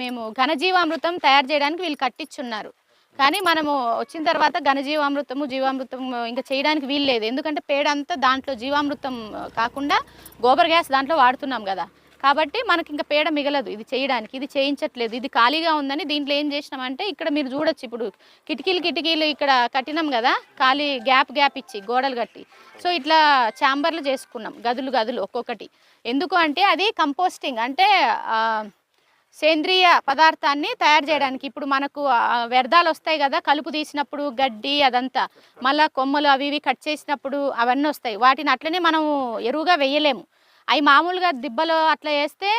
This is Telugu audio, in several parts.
మేము ఘనజీవామృతం తయారు చేయడానికి వీళ్ళు కట్టించున్నారు. కానీ మనము వచ్చిన తర్వాత ఘనజీవామృతము జీవామృతం ఇంకా చేయడానికి వీలు లేదు. ఎందుకంటే పేడ అంతా దాంట్లో జీవామృతం కాకుండా గోబర్ గ్యాస్ దాంట్లో వాడుతున్నాం కదా. కాబట్టి మనకి ఇంకా పేడ మిగలదు ఇది చేయడానికి. ఇది చేయించట్లేదు. ఇది ఖాళీగా ఉందని దీంట్లో ఏం చేసినామంటే ఇక్కడ మీరు చూడొచ్చు. ఇప్పుడు కిటికీలు కిటికీలు ఇక్కడ కట్టినాం కదా. ఖాళీ గ్యాప్ గ్యాప్ ఇచ్చి గోడలు కట్టి. సో ఇట్లా ఛాంబర్లు చేసుకున్నాం గదులు గదులు ఒక్కొక్కటి. ఎందుకు అంటే అది కంపోస్టింగ్. అంటే సేంద్రియ పదార్థాన్ని తయారు చేయడానికి ఇప్పుడు మనకు వ్యర్థాలు వస్తాయి కదా కలుపు తీసినప్పుడు గడ్డి అదంతా మళ్ళా కొమ్మలు అవి ఇవి కట్ చేసినప్పుడు అవన్నీ వస్తాయి. వాటిని అట్లనే మనం ఎరువుగా వేయలేము. అవి మామూలుగా దిబ్బలో అట్లా వేస్తే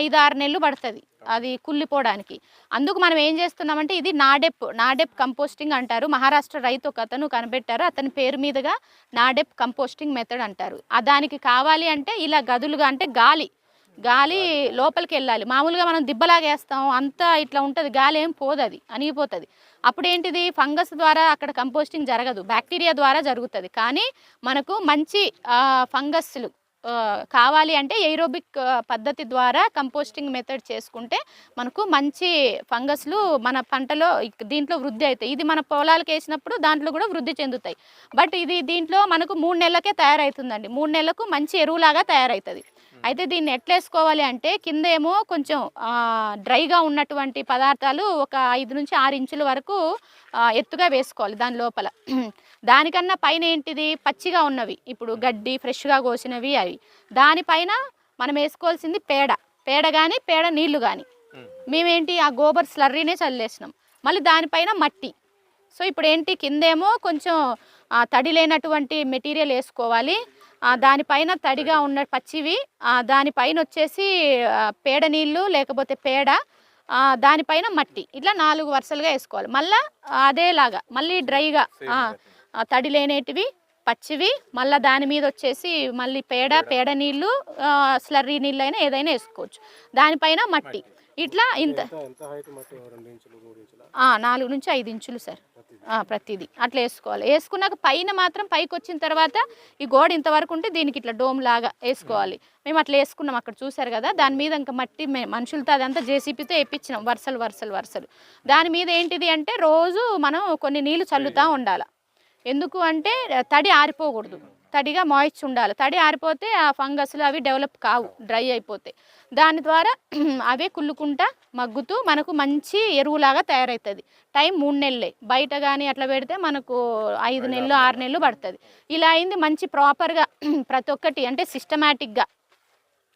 ఐదు ఆరు నెలలు పడుతుంది అది కుళ్ళిపోవడానికి. అందుకు మనం ఏం చేస్తున్నామంటే ఇది నాడెప్ నాడెప్ కంపోస్టింగ్ అంటారు. మహారాష్ట్ర రైతు ఒక అతను కనిపెట్టారు. అతని పేరు మీదుగా నాడెప్ కంపోస్టింగ్ మెథడ్ అంటారు. దానికి కావాలి అంటే ఇలా గదులుగా అంటే గాలి. గాలి లోపలికి వెళ్ళాలి మామూలుగా మనం దిబ్బలాగా వేస్తాం అంతా ఇట్లా ఉంటుంది గాలి ఏం పోదు అది అణిగిపోతుంది. అప్పుడు ఏంటిది ఫంగస్ ద్వారా అక్కడ కంపోస్టింగ్ జరగదు. బ్యాక్టీరియా ద్వారా జరుగుతుంది. కానీ మనకు మంచి ఫంగస్లు కావాలి అంటే ఎయిరోబిక్ పద్ధతి ద్వారా కంపోస్టింగ్ మెథడ్ చేసుకుంటే మనకు మంచి ఫంగస్లు మన పంటలో దీంట్లో వృద్ధి అవుతాయి ఇది మన పొలాలకు వేసినప్పుడు దాంట్లో కూడా వృద్ధి చెందుతాయి. బట్ ఇది దీంట్లో మనకు మూడు నెలలకే తయారవుతుందండి మూడు నెలలకు మంచి ఎరువులాగా తయారవుతుంది అయితే దీన్ని ఎట్లా వేసుకోవాలి అంటే కింద ఏమో కొంచెం డ్రైగా ఉన్నటువంటి పదార్థాలు ఒక ఐదు నుంచి ఆరు ఇంచుల వరకు ఎత్తుగా వేసుకోవాలి దాని లోపల. దానికన్నా పైన ఏంటిది? పచ్చిగా ఉన్నవి. ఇప్పుడు గడ్డి ఫ్రెష్గా కోసినవి అవి. దానిపైన మనం వేసుకోవాల్సింది పేడ. పేడ కానీ పేడ నీళ్ళు కానీ మేమేంటి? ఆ గోబర్ స్లర్రీనే చల్లేసినాం. మళ్ళీ దానిపైన మట్టి. సో ఇప్పుడు ఏంటి కిందేమో కొంచెం తడి లేనటువంటి మెటీరియల్ వేసుకోవాలి. దానిపైన తడిగా ఉన్న పచ్చివి దానిపైన వచ్చేసి పేడ నీళ్ళు లేకపోతే పేడ దానిపైన మట్టి. ఇట్లా నాలుగు వరుసలుగా వేసుకోవాలి. మళ్ళా అదేలాగా మళ్ళీ డ్రైగా తడి లేనేటివి పచ్చివి మళ్ళీ దాని మీద వచ్చేసి మళ్ళీ పేడ పేడ. నీళ్ళు స్లర్రీ నీళ్ళు అయినా ఏదైనా వేసుకోవచ్చు. దానిపైన మట్టి. ఇట్లా ఇంత నాలుగు నుంచి ఐదు ఇంచులు సార్. ప్రతిదీ. అట్లా వేసుకోవాలి. వేసుకున్నాక పైన మాత్రం పైకి వచ్చిన తర్వాత ఈ గోడ ఇంతవరకు ఉంటే దీనికి ఇట్లా డోమ్ లాగా వేసుకోవాలి. మేము అట్లా వేసుకున్నాం అక్కడ చూసారు కదా దాని మీద ఇంకా మట్టి మనుషులతో అదంతా జేసీపీతో వేయించినాం వరుసలు వరుసలు వరుసలు. దాని మీద ఏంటిది అంటే రోజు మనం కొన్ని నీళ్ళు చల్లుతూ ఉండాలి. ఎందుకు అంటే తడి ఆరిపోకూడదు. తడిగా మాయిశ్చర్ ఉండాలి. తడి ఆరిపోతే ఆ ఫంగస్లు అవి డెవలప్ కావు డ్రై అయిపోతాయి. దాని ద్వారా అవే కుళ్ళుకుంటా మగ్గుతూ మనకు మంచి ఎరువులాగా తయారవుతుంది. టైం మూడు నెలలే. బయట కానీ అట్లా పెడితే మనకు ఐదు నెలలు ఆరు నెలలు పడుతుంది. ఇలా అయింది మంచి ప్రాపర్గా ప్రతి ఒక్కటి అంటే సిస్టమేటిక్గా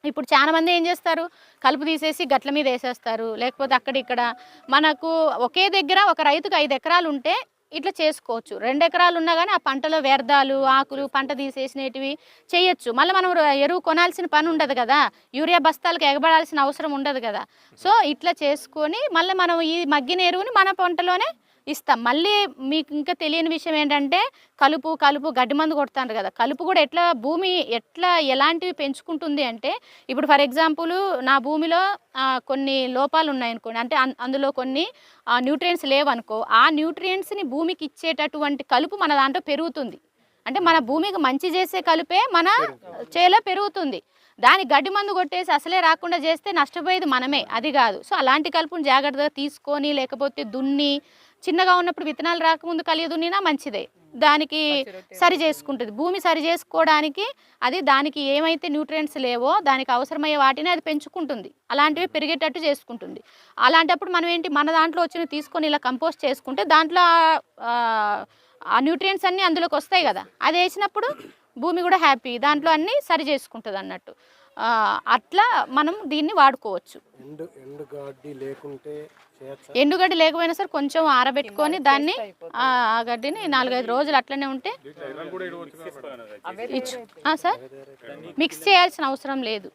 ఇప్పుడు చాలా మంది ఏం చేస్తారు? కలుపు తీసేసి గట్ల మీద వేసేస్తారు. లేకపోతే అక్కడ ఇక్కడ మనకు ఒకే దగ్గర ఒక రైతుకు ఐదు ఎకరాలు ఉంటే ఇట్లా చేసుకోవచ్చు. రెండు ఎకరాలు ఉన్నా కానీ ఆ పంటలో వ్యర్థాలు ఆకులు పంట తీసేసినటివి చేయొచ్చు. మళ్ళీ మనం ఎరువు కొనాల్సిన పని ఉండదు కదా. యూరియా బస్తాలకు ఎగబడాల్సిన అవసరం ఉండదు కదా. సో ఇట్లా చేసుకొని మళ్ళీ మనం ఈ మగ్గిన ఎరువుని మన పంటలోనే ఇస్తాం. మళ్ళీ మీకు ఇంకా తెలియని విషయం ఏంటంటే కలుపు కలుపు గడ్డి మందు కొడతారు కదా. కలుపు కూడా ఎట్లా భూమి ఎట్లా ఎలాంటివి పెంచుకుంటుంది అంటే ఇప్పుడు ఫర్ ఎగ్జాంపుల్ నా భూమిలో కొన్ని లోపాలు ఉన్నాయనుకోండి అంటే అందులో కొన్ని న్యూట్రియంట్స్ లేవనుకో ఆ న్యూట్రియంట్స్ని భూమికి ఇచ్చేటటువంటి కలుపు మన దాంట్లో పెరుగుతుంది. అంటే మన భూమికి మంచి చేసే కలుపే మన చేలో పెరుగుతుంది. దాని గడ్డి మందు కొట్టేసి అసలే రాకుండా చేస్తే నష్టపోయేది మనమే అది కాదు. సో అలాంటి కలుపుని జాగ్రత్తగా తీసుకొని లేకపోతే దున్ని చిన్నగా ఉన్నప్పుడు విత్తనాలు రాకముందు కలిగి దున్నినా మంచిదే. దానికి సరి చేసుకుంటుంది. భూమి సరి చేసుకోవడానికి అది దానికి ఏమైతే న్యూట్రియంట్స్ లేవో దానికి అవసరమయ్యే వాటిని అది పెంచుకుంటుంది. అలాంటివి పెరిగేటట్టు చేసుకుంటుంది. అలాంటప్పుడు మనం ఏంటి మన దాంట్లో వచ్చిన తీసుకొని ఇలా కంపోస్ట్ చేసుకుంటే దాంట్లో ఆ, ఆ న్యూట్రియంట్స్ అన్నీ అందులోకి వస్తాయి కదా. అది వేసినప్పుడు భూమి కూడా హ్యాపీ దాంట్లో అన్నీ సరి చేసుకుంటుంది అన్నట్టు ఆ, అట్లా మనం దీన్ని వాడుకోవచ్చు. ఎండు ఎండు గడ్డి లేకుంటే చేయొచ్చా? ఎండుగడ్డి లేకపోయినా సరే కొంచెం ఆరబెట్టుకొని దాన్ని ఆ ఆ గడ్డిని నాలుగైదు రోజులు అట్లనే ఉంటే ఇచ్చు ఆ, సార్ మిక్స్ చేయాల్సిన అవసరం లేదు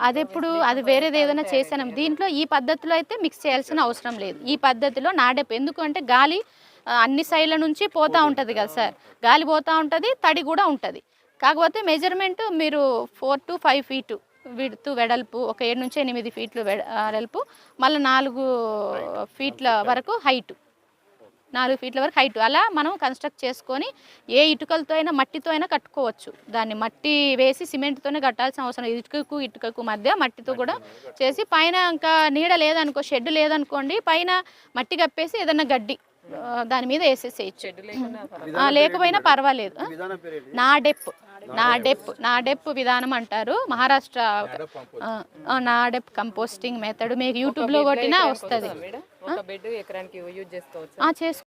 అది ఎప్పుడు అది వేరేది ఏదైనా చేసాను దీంట్లో ఈ పద్ధతిలో అయితే మిక్స్ చేయాల్సిన అవసరం లేదు ఈ పద్ధతిలో నాడెప్ ఎందుకు అంటే గాలి అన్ని సైడ్ల నుంచి పోతూ ఉంటుంది కదా సార్. గాలి పోతూ ఉంటుంది తడి కూడా ఉంటుంది. కాకపోతే మెజర్మెంట్ మీరు ఫోర్ టు ఫైవ్ ఫీటు విడుతు వెడల్పు ఒక ఏడు నుంచి ఎనిమిది ఫీట్లు వెడల్పు మళ్ళీ నాలుగు ఫీట్ల వరకు హైటు నాలుగు ఫీట్ల వరకు హైట్ అలా మనం కన్స్ట్రక్ట్ చేసుకొని ఏ ఇటుకలతో అయినా మట్టితో అయినా కట్టుకోవచ్చు. దాన్ని మట్టి వేసి సిమెంట్తోనే కట్టాల్సిన అవసరం ఇటుకకు ఇటుకకు మధ్య మట్టితో కూడా చేసి పైన ఇంకా నీడ లేదనుకో షెడ్ లేదనుకోండి పైన మట్టి కప్పేసి ఏదైనా గడ్డి దాని మీద వేసేసేయచ్చు. లేకపోయినా పర్వాలేదు. నా డెప్ నా డెప్ నా డెప్ విధానం అంటారు. మహారాష్ట్ర నా డెప్ కంపోస్టింగ్. మెథడ్. మీకు యూట్యూబ్లో కొట్టినా వస్తుంది. చేసుకోవచ్చు?